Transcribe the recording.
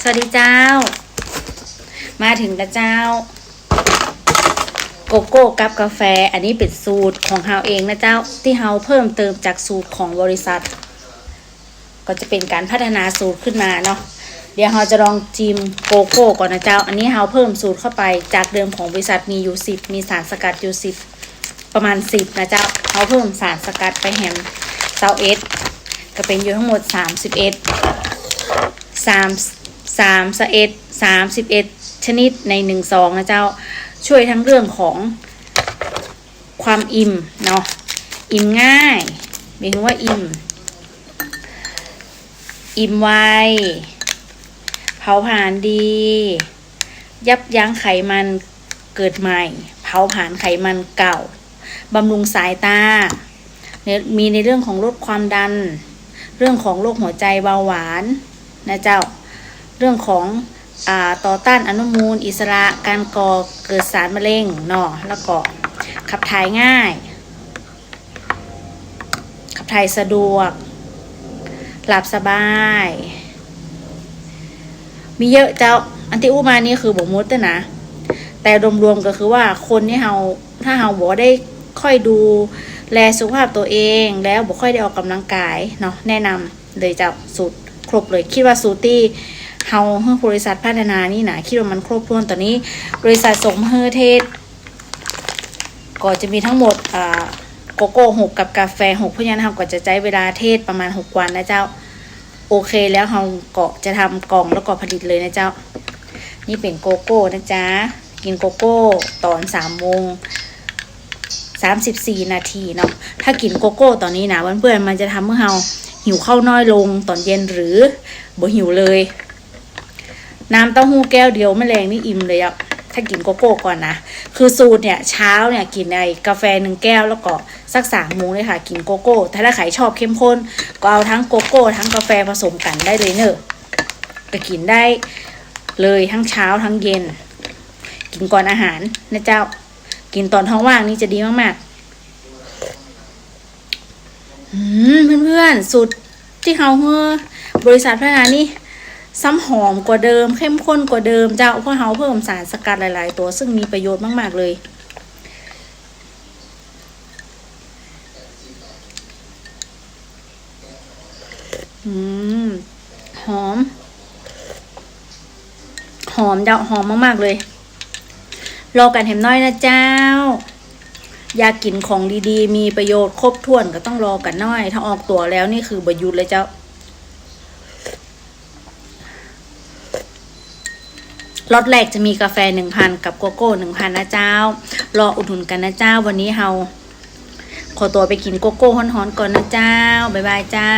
สวัสดีเจ้า มาถึงแล้วเจ้า โกโก้กับกาแฟ อันนี้เป็นสูตรของเฮาเองนะเจ้า ที่เฮาเพิ่มเติมจากสูตรของบริษัท ก็จะเป็นการพัฒนาสูตรขึ้นมาเนาะ เดี๋ยวเราจะลองจิมโกโก้ก่อนนะเจ้า อันนี้เราเพิ่มสูตรเข้าไปจากเดิมของบริษัทมีอยู่สิบมีสารสกัดอยู่สิบประมาณสิบนะเจ้าเขาเพิ่มสารสกัดไปแฮมเซาเอสก็เป็นอยู่ทั้งหมดสามสิบเอ็ด สามสามสเอ็ดสามสิบเอ็ดชนิดในหนึ่งซองนะเจ้า ช่วยทั้งเรื่องของความอิ่มเนาะ อิ่มง่ายหมายถึงว่าอิ่ม อิ่มไว เผาผลาญดี ยับยั้งไขมันเกิดใหม่ เผาผลาญไขมันเก่า บำรุงสายตา มีในเรื่องของลดความดัน เรื่องของโรคหัวใจเบาหวาน นะเจ้า เรื่องของอต่อต้านอนุมูล อิสระการก่อเกิดสารมะเร็งเนาะแล้วก็ขับถ่ายง่าย ขับถ่ายสะดวก หลับสบาย มีเยอะเจ้า อันที่อู้มานี่คือบ่มุดแต่นะ แต่รวมๆก็คือว่าคนที่เฮาถ้าเฮาบอกได้ค่อยดูแลสุขภาพตัวเองแล้วบ่ค่อยได้ออกกำลังกายเนาะแนะนำเลยเจ้าสูตร ครบเลยคิดว่าสูตรที่เฮาเฮ้บริษัทพัฒนานี่นะคิดว่ามันครบถ้วนตอนนี้ บริษัทสมเฮอเทศ ก็จะมีทั้งหมดอ่าโกโก้หกกับกาแฟหกเพราะฉะนั้นเราก็จะใช้เวลาเทศประมาณหกวันนะเจ้า โอเคแล้วเราก็จะทำกล่องแล้วก็ผลิตเลยนะเจ้า นี่เป็นโกโก้นะจ๊ะกินโกโก้ตอนสามโมงสามสิบสี่นาทีเนาะถ้ากินโกโก้ตอนนี้นะเพื่อนๆมันจะทำให้เรา หิวข้าวน้อยลงตอนเย็นหรือบ่หิวเลย น้ำเต้าหู้แก้วเดียวไม่แรงนี่อิ่มเลยอะถ้ากินโกโก้ก่อนนะ คือสูตรเนี่ยเช้าเนี่ยกินไอ้กาแฟหนึ่งแก้วแล้วก็สักสามโมงเลยค่ะ กินโกโก้ ถ้าถ้าใครชอบเข้มข้น ก็เอาทั้งโกโก้ ทั้งกาแฟผสมกันได้เลยเนอะก็กินได้เลยทั้งเช้าทั้งเย็น กินก่อนอาหารนะเจ้า กินตอนท้องว่างนี่จะดีมากๆ อืมเพื่อนๆสูตรที่เขาเฮอบริษัทพัฒนานี่ซ้ำหอมกว่าเดิม เข้มข้นกว่าเดิมเจ้าเพราะเขาเพิ่มสารสกัดหลาย ๆ ตัวซึ่งมีประโยชน์มาก ๆ เลยอืมหอม หอมเจ้าหอมมาก ๆ เลย รอกันเห็มน้อยนะเจ้า อยากกินของดีๆ มีประโยชน์ครบถ้วนก็ต้องรอกันน่อย ถ้าออกตัวแล้วนี่คือบหยุดเลยเจ้า ล็อตแรกจะมีกาแฟหนึ่งพันกับโกโก้หนึ่งพันนะเจ้า รออุดหนุนกันนะเจ้า วันนี้เฮาขอตัวไปกินโกโก้ฮ้อนๆก่อนนะเจ้า บ๊ายบายเจ้า